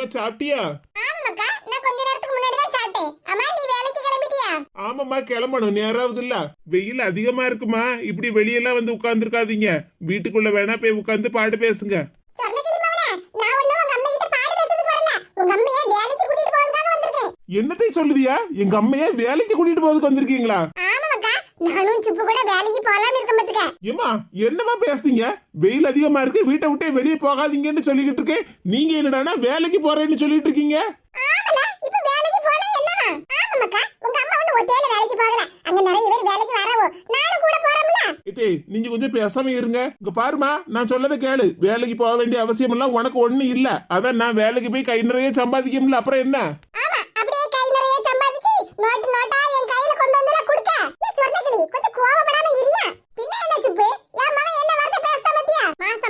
சாப்பிட்டியா? ஆமாக்கா நான் கொஞ்ச நேரத்துக்கு முன்னாடி தான் சாப்பிட்டேன். அம்மா நீ வேலைக்கு கிளம்பிட்டியா? ஆமாம்மா கிளம்பணும். நேராவது இல்ல. வெயில் அதிகமா இருக்குமா? இப்படி வெளியெல்லாம் வந்து உட்கார்ந்துருக்காதீங்க. வீட்டுக்குள்ள வேணா போய் உட்கார்ந்து பாட்டு பேசுங்க. என்னத்தை சொல்லுதியா? எங்க அம்மைய வேலைக்கு கூட்டிட்டு போறதுக்கு வந்திருக்கீங்களா? நானும் சுப்பு கூட வேலைக்கு போலாம்னு இருக்க மாட்டுக்க ஏமா என்னமா பேசுறீங்க வெயில் அதிகமா இருக்கு வீட்டை விட்டே வெளியே போகாதீங்கன்னு சொல்லிக்கிட்டு இருக்கேன். நீங்க என்னடானா வேலைக்கு போறேன்னு சொல்லிட்டு இருக்கீங்க? ஆமல இப்ப வேலைக்கு போனா என்னவா ஆமாக்கா உங்க அம்மா ஒண்ணு ஒத்தையில வேலைக்கு போகல. அங்க நிறைய பேர் வேலைக்கு வரவோ நானும் கூட போறோம்ல. நீங்க கொஞ்சம் பேசாம இருங்க. இங்க பாருமா நான் சொல்லதை கேளு. வேலைக்கு போக வேண்டிய அவசியம் எல்லாம் உனக்கு ஒண்ணு இல்ல. அதான் நான் வேலைக்கு போய் கை நிறைய சம்பாதிக்கும்ல அப்புறம் என்ன? ஆமா அப்படியே கை நிறைய சம்பாதிச்சு நோட்டு என் வந்து ஏ கொஞ்சம் கோவப்படாம இருயா பின்ன என்ன சுப்பு? என் மகன் என்ன மாசம்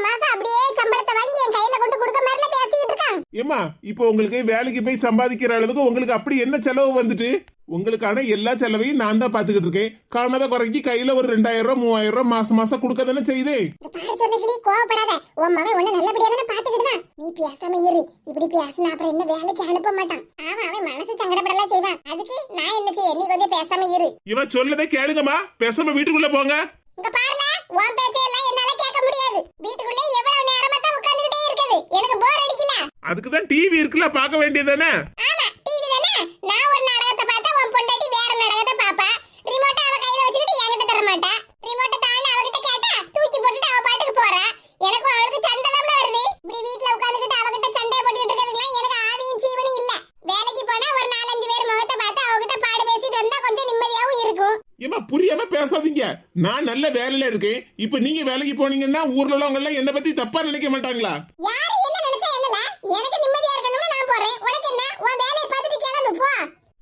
மாசம் அப்படியே சம்பளத்தை வாங்கி என் கையில கொண்டு கொடுக்க மாதிரில பேசிட்டு இருக்கான். ஏமா இப்போ உங்களுக்கு வேலைக்கு போய் சம்பாதிக்கிற அளவுக்கு உங்களுக்கு அப்படி என்ன செலவு வந்துட்டு? உங்களுக்கான எல்லா செலவையும் நான் தான் பாத்துக்கிட்டு இருக்கேன். காணாத குறைக்கு கையில ஒரு ரெண்டாயிரம் ரூபாய் மூவாயிரம் ரூபாய் மாசம் மாசம் கொடுக்க தானே செய்தே. இந்த பாரு சொன்னகிளி கோவப்படாத. உன் மகன் உன்ன நல்லபடியா தானே பாத்துக்கிட்டு தான் நீ பேசாம இரு. இப்படி பேசினா அப்புறம் என்ன வேலைக்கு அனுப்ப மாட்டான். ஆமா அவன் மனசு சங்கடப்படலாம் செய்வான். அதுக்கு நான் என்ன செய்ய? நீ கொஞ்சம் பேசாம இரு. இவன் சொல்லதை கேளுங்கம்மா. பேசாம வீட்டுக்குள்ள போங்க. இங்க பாருல உன் பேச்சையெல்லாம் என்னால கேட்க முடியாது. வீட்டுக்குள்ளே எவ்வளவு நேரமா தான் உட்கார்ந்துகிட்டே இருக்குது. எனக்கு போர் அடிக்கல. அதுக்கு தான் டிவி இருக்குல்ல பார்க்க வேண்டியதானே ஆமா டிவி தானே? நான் ஒரு நாடகத்தை பார்த்தா பொண்டாட்டி வேற நாடகத்தை பாப்பா. ரிமோட்டை அவ கையில வச்சுக்கிட்டு என்கிட்ட தர மாட்டா ரிமோட்டை தாண்டி அவகிட்ட கேட்டா தூக்கி போட்டுட்டு அவ பாட்டுக்கு போறா. எனக்கும் அவளுக்கு சண்டை தான் வருது. இப்படி வீட்ல உட்கார்ந்துகிட்டு அவகிட்ட சண்டை போட்டுட்டு இருக்கிறதுலாம் எனக்கு ஆவியும் ஜீவனும் இல்ல. வேலைக்கு போனா ஒரு நாலஞ்சு பேர் முகத்தை பார்த்து அவகிட்ட பாடு பேசிட்டு வந்தா கொஞ்சம் நிம்மதியாவும் இருக்கும். ஏமா புரியாம பேசாதீங்க. நான் நல்ல வேலையில இருக்கேன். இப்ப நீங்க வேலைக்கு போனீங்கன்னா ஊர்ல உள்ளவங்க எல்லாம் என்ன பத்தி தப்பா நினைக்க மாட்டாங்களா? யாரு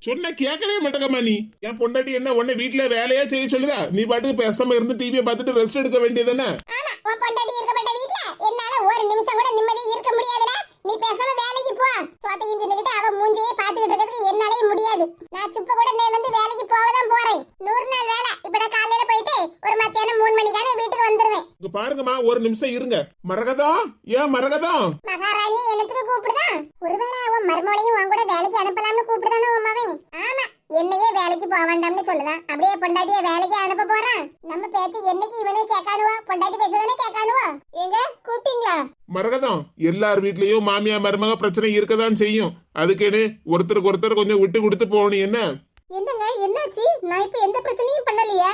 சொன்ன கேட்கவே மாட்டேங்கம்மா நீ. என் பொண்டாட்டி என்ன உன்னை வீட்டுல வேலையா செய்ய சொல்லுதா? நீ பாட்டுக்கு பேசாம இருந்து டிவியை பார்த்துட்டு ரெஸ்ட் எடுக்க வேண்டியதானே பொண்டாட்டி இருக்கப்பட்ட வீட்டுல என்னால ஒரு நிமிஷம் கூட நிம்மதியா இருக்க முடியாதுடா. நீ பேசாம வேலைக்கு போ. சோத்தையும் தின்னுட்டு அவ மூஞ்சியே பாத்துக்கிட்டு இருக்கிறதுக்கு என்னாலே முடியாது. நான் சுப்ப கூட மேல இருந்து வேலைக்கு போகதான் போறேன். நூறு நாள் வேலை இப்ப நான் காலையில போயிட்டு ஒரு மத்தியானம் மூணு மணிக்கான வீட்டுக்கு வந்துருவேன். இங்க பாருங்கம்மா ஒரு நிமிஷம் இருங்க. மரகதம் ஏன் மரகதம் மகாராணி என்னத்துக்கு கூப்பிடுதான் ஒருவேளை உன் மருமகளையும் உன் கூட வேலைக்கு அனுப்பலாம்னு கூப்பிடுதானே உன் மவன் ஆமா என்னையே வேலைக்கு போக வேண்டாம்னு சொல்லுதான் அப்படியே பொண்டாட்டிய வேலைக்கு அனுப்ப போறான். நம்ம பேச்சு என்னைக்கு இவனே கேட்கானுவா பொண்டாட்டி பேசுதானே கேட்கானுவா எங்க கூப்பிட்டீங்களா? மரகதம் எல்லார் வீட்லயும் மாமியா மருமக பிரச்சனை இருக்கதான் செய்யும். அதுக்கேடு ஒருத்தருக்கு ஒருத்தர் கொஞ்சம் விட்டு கொடுத்து போகணும் என்ன? என்னங்க என்னாச்சு? நான் இப்ப எந்த பிரச்சனையும் பண்ணலையே?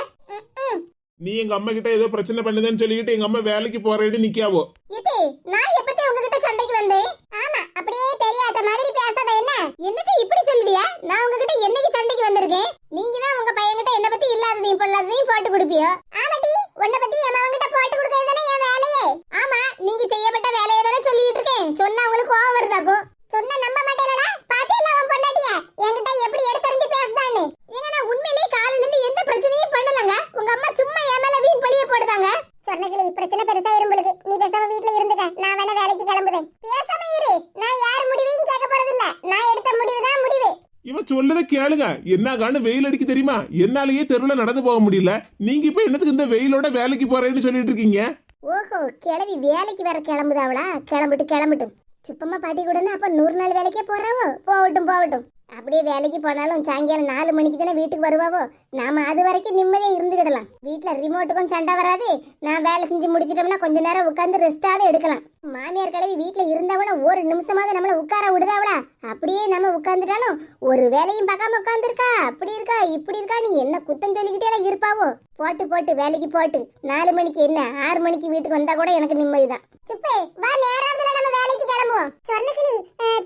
நீ எங்க அம்மா கிட்ட ஏதோ பிரச்சனை பண்ணுதுன்னு சொல்லிக்கிட்டு எங்க அம்மா வேலைக்கு போறேன்னு நிக்காவோ? இது நான் எப்பத்தி உங்ககிட்ட சண்டைக்கு வந்தேன்? ஆமா அப்படியே தெரியாத மாதிரி பேசாத என்ன? என்னது இப்படி சொல்லுதியா? நான் உங்ககிட்ட என்னைக்கு சண்டைக்கு வந்திருக்கேன்? நீங்க தான் உங்க பையன்கிட்ட என்ன பத்தி இல்லாததையும் பொல்லாததையும் போட்டு கொடுப்பியோ? ஆமாட்டி உன்னை பத்தி என் மகன்கிட்ட போட்டு கொடுக்கறது தானே என் வேலையே? ஆமா நீங்க செய்யப்பட்ட வேலையை தானே சொல்லிட்டு இருக்கேன் சொன்னா உங்களுக்கு கோவம் வருதாக்கும் சொன்னா நம்ப மாட்டேலடா பாத்தீங்களா உன் பொண்டாட்டிய என்கிட்ட எப்படி எடுத்தறிஞ்சு பேசுதான்னு ஏங்க நான் உண்மையிலேயே காலையில இருந்து எந்த பிரச்சனையும் பண்ணலங்க உங்க அம்மா சும்மா என் மேல வீண் பழிய போடுதாங்க சொன்னகிளி பிரச்சனை பெருசா இரும்பளுக்கு நீ பேசாம வீட்ல இருந்துக்க நான் வேணா வேலைக்கு கிளம்புறேன் பேசாம இரு நான் யார் முடிவையும் கேட்க போறது இல்ல நான் எடுத்த முடிவு தான் முடிவு இவன் சொல்லதை கேளுங்க. என்ன காணு வெயில் அடிக்க தெரியுமா? என்னாலேயே தெருவில் நடந்து போக முடியல. நீங்க இப்ப என்னத்துக்கு இந்த வெயிலோட வேலைக்கு போறேன்னு சொல்லிட்டு இருக்கீங்க? ஓஹோ கிளவி வேலைக்கு வேற கிளம்புதாவளா? கிளம்பிட்டு கிளம்பட்டும். சுப்பம்மா பாட்டி கூடனா அப்ப நூறு நாள் வேலைக்கே போறாவோ? போகட்டும் போகட்டும். அப்படியே வேலைக்கு போனாலும் சாயங்காலம் நாலு மணிக்கு தானே வீட்டுக்கு வருவாவோ? நாம அது வரைக்கும் நிம்மதியாக இருந்துக்கிடலாம் வீட்டில் ரிமோட்டுக்கும் சண்டை வராது. நான் வேலை செஞ்சு முடிச்சிட்டோம்னா கொஞ்ச நேரம் உட்காந்து ரெஸ்டாவது எடுக்கலாம். மாமியார் கிளவி வீட்டில் இருந்தவன ஒரு நிமிஷமாவது நம்மளை உட்கார விடுதாவளா? அப்படியே நம்ம உட்காந்துட்டாலும் ஒரு வேலையும் பார்க்காம உட்காந்துருக்கா அப்படி இருக்கா? இப்படி இருக்கா? நீ என்ன குத்தம் சொல்லிக்கிட்டே எல்லாம் இருப்பாவோ? போட்டு போட்டு வேலைக்கு போட்டு. நாலு மணிக்கு என்ன? ஆறு மணிக்கு வீட்டுக்கு வந்தா கூட எனக்கு நிம்மதிதான். சுப்பே வா நேராதுல நம்ம வேலைக்கு கிளம்புவோம். சொன்னக்கிளி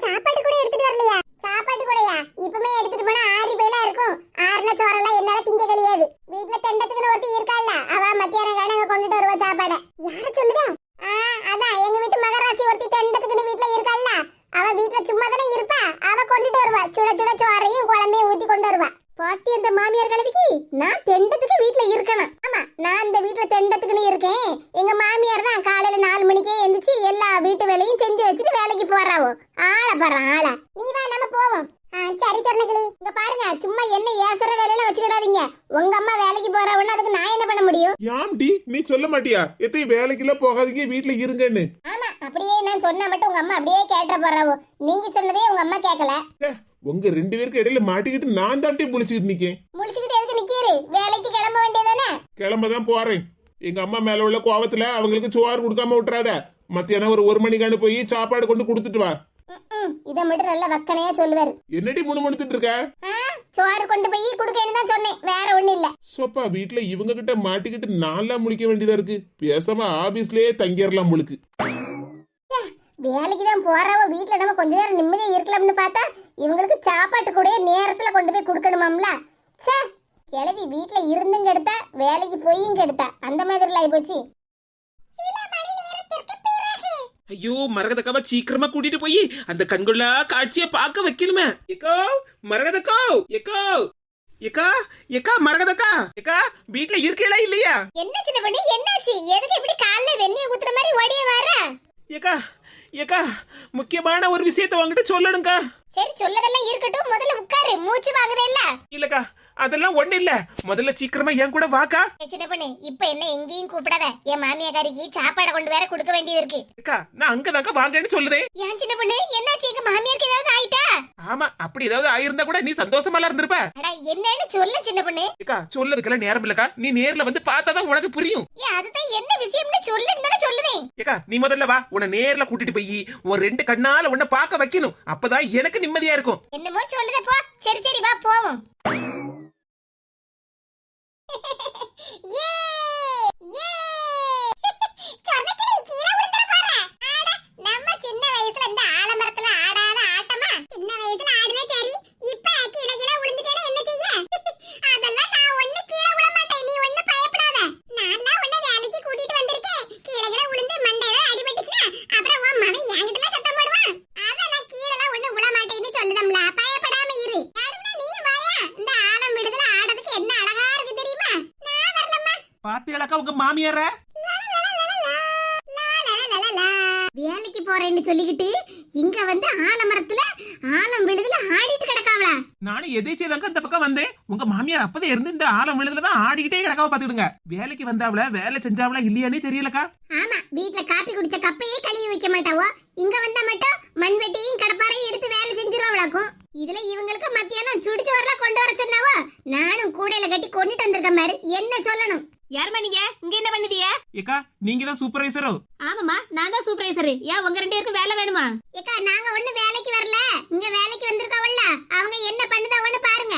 சாப்பாடு கூட எடுத்துட்டு வரலையா? சாப்பாடு கூடயா? இப்பமே எடுத்துட்டு போனா ஆறி போயில இருக்கும். ஆறுன சோறெல்லாம் என்னால திங்க கிடையாது வீட்டுல தெண்டத்துக்குன்னு ஒருத்தி இருக்காள்ல அவ மத்தியானம் கணங்க கொண்டுட்டு வருவா சாப்பாட. யார சொல்லுதா? ஆ அதான் எங்க வீட்டு மகராசி ஒருத்தி தெண்டத்துக்குன்னு வீட்டுல இருக்காள்ல. அவ வீட்டுல சும்மா தானே இருப்பா அவ கொண்டுட்டு வருவா. சுட சுட சோறையும் குழம்பையும் ஊத்தி கொண்டு வருவா. பாட்டி அந்த மாமியார் கிழவிக்கு? நான் தெண்டத்துக்கு வீட்டுல இருக்கணும். ஆமா நான் இந்த வீட்டுல தெண்டத்துக்குன்னு இருக்கேன். எங்க மாமியார் தான் காலையில நாலு மணிக்கே எந்திரிச்சு எல்லா வீட்டு வேலையும் செஞ்சு வச்சுட்டு வேலைக்கு போறாவோ. ஆளை பாரு ஆளை நீ வா நம்ம போவோம் ஆ, சரி சொன்னகிளி இங்க பாருங்க சும்மா என்ன ஏசுற வேலையில வச்சுக்கிடாதீங்க. உங்க அம்மா வேலைக்கு போறவன்னு அதுக்கு நான் என்ன பண்ண முடியும்? யாம்டி நீ சொல்ல மாட்டியா? எத்தையும் வேலைக்கெல்லாம் போகாதீங்க வீட்டுல இருங்கன்னு. ஆமா அப்படியே நான் சொன்னா மட்டும் உங்க அம்மா அப்படியே கேட்ட போறாவோ. நீங்க சொன்னதே உங்க அம்மா கேட்கல உங்க ரெண்டு பேருக்கு இடையில மாட்டிக்கிட்டு நான் தாண்டி முழிச்சுக்கிட்டு நிக்கேன். முழிச்சுக்கிட்டு எதுக்கு நிக்கீரு? வேலைக்கு கிளம்ப வேண்டியதானே கிளம்ப தான் போறேன். எங்க அம்மா மேல உள்ள கோவத்துல அவங்களுக்கு சோறு கொடுக்காம விட்டுறாத. மத்தியானம் ஒரு ஒரு மணிக்காண்டு போய் சாப்பாடு கொண்டு கொடுத்துட்டு வா. இதை மட்டும் நல்ல வக்கனையா சொல்லுவாரு. என்னடி முணுமுணுத்துட்டு இருக்க? சோறு கொண்டு போய் கொடுக்கன்னு தான் சொன்னேன். வேற ஒண்ணும் இல்ல. சோப்பா வீட்டுல இவங்க கிட்ட மாட்டிக்கிட்டு நான்லாம் முழிக்க வேண்டியதா இருக்கு. பேசாம ஆபீஸ்லயே தங்கிடலாம் முழுக்கு. வேலைக்கு தான் போறவோ வீட்ல நம்ம கொஞ்ச நேரம் நிம்மதியா இருக்கலாம்னு பார்த்தா இவங்களுக்கு சாப்பாட்டு கூட நேரத்துல கொண்டு போய் கொடுக்கணுமாம்ல. ச்சே கிளவி வீட்ல இருந்தும் கெடுத்தா வேலைக்கு போயும் கெடுத்தா. அந்த மாதிரி ஆகி போச்சு. ஐயோ மரகதக்காவ சீக்கிரமா கூட்டிட்டு போய் அந்த கண்கொள்ளா காட்சிய பார்க்க வைக்கணுமே. எக்கோ மரகதக்கோ எக்கோ எக்கா எக்கா மரகதக்கா எக்கா வீட்ல இருக்கீங்களா இல்லையா? என்ன சின்ன பண்ணி என்னாச்சு? எதுக்கு இப்படி காலைல வெந்நீர் ஊத்துற மாதிரி ஓடியே வர? எக்கா எக்கா முக்கியமான ஒரு விஷயத்த உங்ககிட்ட சொல்லணுங்கா சரி சொல்லதெல்லாம் இருக்கட்டும். முதல்ல உட்காரு. மூச்சு வாங்குதே இல்ல. இல்லக்கா அதெல்லாம் ஒண்ணு இல்ல. முதல்ல சீக்கிரமா என் கூட வாக்கா. சின்ன பண்ணு இப்ப என்ன எங்கேயும் கூப்பிடாத. என் மாமியாக்காரிக்கு சாப்பாடை கொண்டு வேற கொடுக்க வேண்டியது இருக்கு. எக்கா நான் அங்கதாங்க வாங்கன்னு சொல்லுதே. ஏன் சின்ன பொண்ணு என்னாச்சு? எங்க மாமியாருக்கு ஏதாவது ஆயிட்டா? ஆமா அப்படி ஏதாவது ஆயிருந்தா கூட நீ சந்தோஷமா இருந்திருப்ப. என்னன்னு சொல்ல சின்ன பொண்ணு. எக்கா சொல்லதுக்கெல்லாம் நேரம் இல்லக்கா. நீ நேர்ல வந்து பார்த்தாதான் உனக்கு புரியும். ஏன் அதுதான் என்ன விஷயம்னு சொல்லுன்னு தானே சொல்லுதேன் ஏக்கா நீ முதல்ல வா. உன்னை நேர்ல கூட்டிட்டு போய் உன் ரெண்டு கண்ணால உன்னை பார்க்க வைக்கணும். அப்பதான் எனக்கு நிம்மதியா இருக்கும். என்னமோ சொல்லுதே போ. சரி சரி வா போவோம் ஏ ஏ சொர்ணக்கிளி கீழே விழுந்துற போற ஆட நம்ம சின்ன வயசுல இந்த ஆலமரத்துல ஆடாத ஆட்டமா சின்ன வயசுல ஆடுனே சரி இப்ப கீழே கீழே விழுந்துட்டேனா என்ன செய்ய அதெல்லாம் நான் ஒண்ணு கீழே விழ மாட்டேன் நீ ஒண்ணு பயப்படாத நான்லாம் உன்னை வேலைக்கு கூட்டிட்டு வந்திருக்கேன் கீழே கீழே விழுந்து மண்டை ஏதாவது அடிபட்டுச்சுன்னா அப்புறம் உன் மவன் என்கிட்ட சத்தம் போடுவான் அத நான் கீழே ஒண்ணு விழ மாட்டேன்னு சொல்லுதம்ல பயப்படாம இரு யாருன்னா நீ வாயா இந்த ஆலம் விடுதல ஆடுறதுக்கு என்ன அழகா இருக்கு தெரியுமா நான் வரலம்மா பாத்தியாக்கா உங்க மாமியார? வேலைக்கு போறேன்னு சொல்லிக்கிட்டு இங்க வந்து ஆலமரத்துல ஆலம் விழுதுல ஆடிட்டு கிடக்காவளா? நானும் எதேச்சியதாங்க இந்த பக்கம் வந்தேன். உங்க மாமியார் அப்பதே இருந்து இந்த ஆலம் விழுதுல தான் ஆடிக்கிட்டே கிடக்காம பாத்துக்கிடுங்க வேலைக்கு வந்தாவள வேலை செஞ்சாவளா இல்லையானே தெரியலக்கா. ஆமா வீட்ல காப்பி குடிச்ச கப்பையே கழுவி வைக்க மாட்டாவோ? இங்க வந்தா மட்டும் மண்வெட்டியும் கடப்பாரையும் எடுத்து வேலை செஞ்சிருவாங்களாக்கும் இதுல இவங்களுக்கு மத்தியானம் சுடிச்சு வரல கொண்டு வர சொன்னாவோ? நானும் கூடையில கட்டி கொண்டுட்டு வந்திருக்க மாதிரி என்ன சொல்லணும்? யாரும்மா நீங்க? இங்க என்ன பண்ணுதிய ஏக்கா நீங்க தான் சூப்பர்வைசரோ ஆமாமா நான் தான் சூப்பர்வைசர் ஏன் உங்க ரெண்டு பேருக்கும் வேலை வேணுமா? ஏக்கா நாங்க ஒண்ணு வேலைக்கு வரல. இங்க வேலைக்கு வந்திருக்காவல்ல அவங்க என்ன பண்ணுதாவன்னு பாருங்க.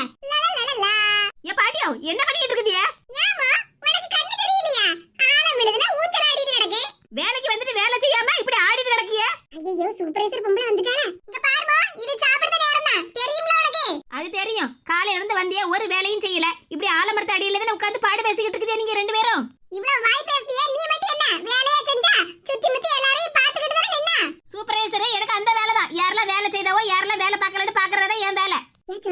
ஏன் பாட்டியோ என்ன பண்ணிட்டு இருக்குதிய ஏமா உனக்கு கண்ணு தெரியலையா? ஆலம் விழுதுல ஊத்தல ஆடிட்டு கிடக்கு. வேலைக்கு வந்துட்டு வேலை செய்யாம இப்படி ஆடிட்டு கிடக்கிய? ஐயோ சூப்பர்வைசர் பொம்பளை வந்துட்டாளா இங்க பாருமா இது சாப்பிடுற நேரம் தான் தெரியும்ல உனக்கு அது தெரியும் காலையில இருந்து வந்திய ஒரு வேலையும் செய்யல இப்படி ஆலமரத்து அடியில தானே உட்கார்ந்து பாடு பேசிக்கிட்டு இருக்குதே நீங்க ரெண்டு பேரும் இவ்வளவு வாய் பேசியே நீ மட்டும் என்ன வேலையா செஞ்சா சுத்தி முத்தி எல்லாரையும் பாத்துக்கிட்டு தானே நின்னா சூப்பர்வைசரே எனக்கு அந்த வேலை தான் யாரெல்லாம் வேலை செய்தவோ யாரெல்லாம் வேலை பார்க்கலன்னு பாக்குறதா என் வேலை ஏன்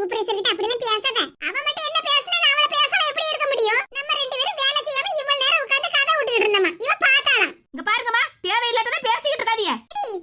சூப்பர்வைசர் கிட்ட அப்படிலாம் பேசாத. அவ மட்டும் என்ன பேசுனா நான் அவள பேசாம எப்படி இருக்க முடியும்? நம்ம ரெண்டு பேரும் வேலை செய்யாம இவ்வளவு நேரம் உட்கார்ந்து கதை விட்டுக்கிட்டு இருந்தோமா? இவ பார்த்தாளாம். இங்க பாருங்கம்மா தேவையில்லாததை பேசிக்கிட்டு இருக்காதீங்க.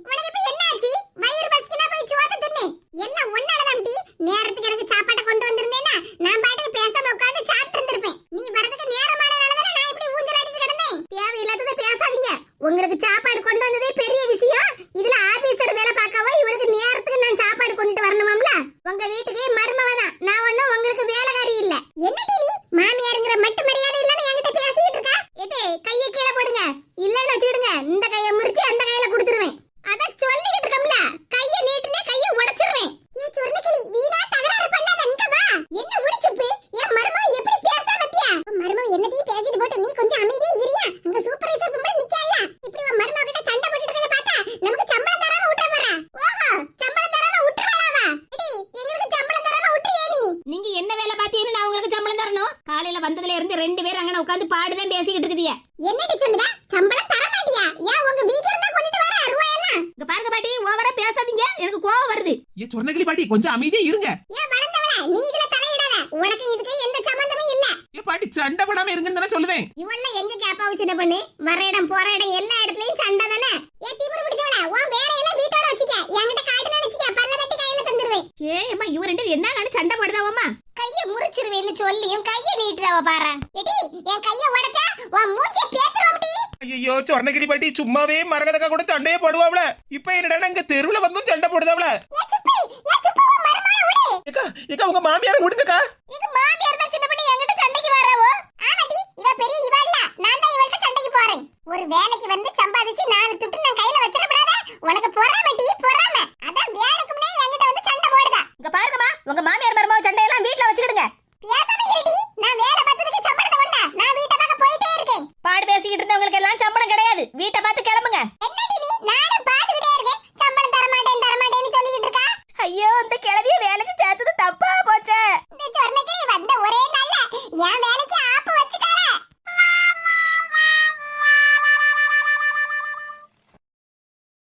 உனக்கு இப்ப என்ன ஆச்சு வயிறு பசிக்குனா போய் சோத்த தின்னு. எல்லாம் ஒன்னாலதான் டி. நேரத்துக்கு எனக்கு சாப்பாட்டை கொண்டு வந்திருந்தேன்னா நான் பாட்டுக்கு பேசாம உட்கார்ந்து சாப்பிட்டு இருந்திருப்பேன். நீ வரதுக்கு நேரமானனால தானே நான் இப்படி ஊஞ்சலாடிட்டு கிடந்தேன். தேவையில்லாததை பேசாதீங்க. உங்களுக்கு சாப்பாடு கொண்டு வந்ததே பெரிய விஷயம் இதுல ஆபீசர் வேலை பார்க்கவோ இவளுக்கு நேரத்துக்கு நான் சாப்பாடு கொண்டு வரணுமாம்ல உங்க வீட்டுக்கு மருமவ தான் நான் ஒண்ணும் உங்களுக்கு வேலைக்காரி இல்ல என்னடி நீ மாமியாருங்கிற மட்டு மரியாதை இல்லாம என்கிட்ட பேசிட்டு இருக்க ஏதே கையை கீழே போடுங்க இல்லன்னு வச்சுடுங்க இந்த கையை முறிச்சு அந்த கையில கொடுத்துருவேன் அத சொல்லிக்கிட்டு இருக்கோம்ல கைய நீட்டுனே கைய உடைச்சிருவேன் ஏன் சொர்ணக்கிளி வீணா தகராறு பண்ணாத இங்க வா என்ன உடைச்சுப்பு என் மருமக எப்படி பேசா பத்தியா உன் மருமக என்னத்தையும் பேசிட்டு போட்டு நீ கொஞ்சம் அமைதியா இரியா அங்க சூப்பர்வைசர் பொம்பளை நிக்கல இப்படி உன் மருமக கிட்ட சண்டை போட்டுட்டு இருக்கத பார்த்தா நமக்கு சம்பளம் தராம விட்டுற போறா ஓஹோ சம்பளம் தராம விட்டுறலாவா எடி எங்களுக்கு சம்பளம் தராம விட்டுறியா நீ நீங்க என்ன வேலை பார்த்தீங்கன்னு நான் உங்களுக்கு காலையில வந்ததுல இருந்து ரெண்டு பேரும் அங்கன உட்கார்ந்து பாடுதான் பேசிக்கிட்டு இருக்குதிய. என்னடி சொல்லுத? சம்பளம் தர மாட்டியா? ஏன் உங்க வீட்ல இருந்தா கொண்டுட்டு வர ரூபாயெல்லாம்? இங்க பாருங்க பாட்டி ஓவரா பேசாதீங்க. எனக்கு கோவம் வருது. ஏ சொர்ணகிளி பாட்டி கொஞ்சம் அமைதியா இருங்க. ஏன் வளர்ந்தவள நீ இதுல தலையிடாத. உனக்கு இதுக்கு எந்த சம்பந்தமும் இல்ல. ஏ பாட்டி சண்டை போடாம இருங்கன்னு தானே சொல்லுவேன் இவள்ல எங்க கேப்பாவு சின்ன பண்ணு? வர இடம் போற இடம் எல்லா இடத்துலயும் சண்டை தானே ஏ திமிரு பிடிச்சவள உன் வேலையெல்லாம் வீட்டோட வச்சுக்க என்கிட்ட காட்டுன்னு வச்சுக்க பல்ல தட்டி கையில தந்துருவேன் ஏ அம்மா இவ ரெண்டு என்ன கண்டு சண்டை போடுதாவம்மா கைய முறிச்சிருவேன்னு சொல்லியும் கைய நீட்டுறவ பாரு. எடி என் கைய உடைச்சா உன் மூஞ்சிய பேத்துறோம்டி ஐயோ சொர்ணகிரி பாட்டி சும்மாவே மரகதக்கா கூட சண்டையே போடுவாப்ல. இப்ப என்னடா இங்க தெருவுல வந்தும் சண்டை போடுதாப்ல. ஏக்கா உங்க மாமியார விடுங்கக்கா இது மாமியார் தான் சின்ன பண்ணி என்கிட்ட சண்டைக்கு வராவோ ஆமாடி இவ பெரிய இவ இல்ல நான் தான் இவள்கிட்ட சண்டைக்கு போறேன் ஒரு வேலைக்கு வந்து சம்பாதிச்சு நாலு துட்டு நான் கையில வச்சிடப்படாத உனக்கு பொறாம டி பொறாம அதான் வேலைக்கும்னே என்கிட்ட வந்து சண்டை போடுதா இங்க பாருங்கம்மா உங்க மாமியார் மருமக சண்டையெல்லாம் வீட்ல வச்சுக்கிடுங்க பேசாம இருடி நான் வேலை பார்த்ததுக்கு சம்பளத்தை கொண்டா நான் வீட்டை பார்க்க போயிட்டே இருக்கேன் பாடு பேசிக்கிட்டு இருந்தவங்களுக்கு எல்லாம் சம்பளம் கிடையாது. வீட்டை பார்த்து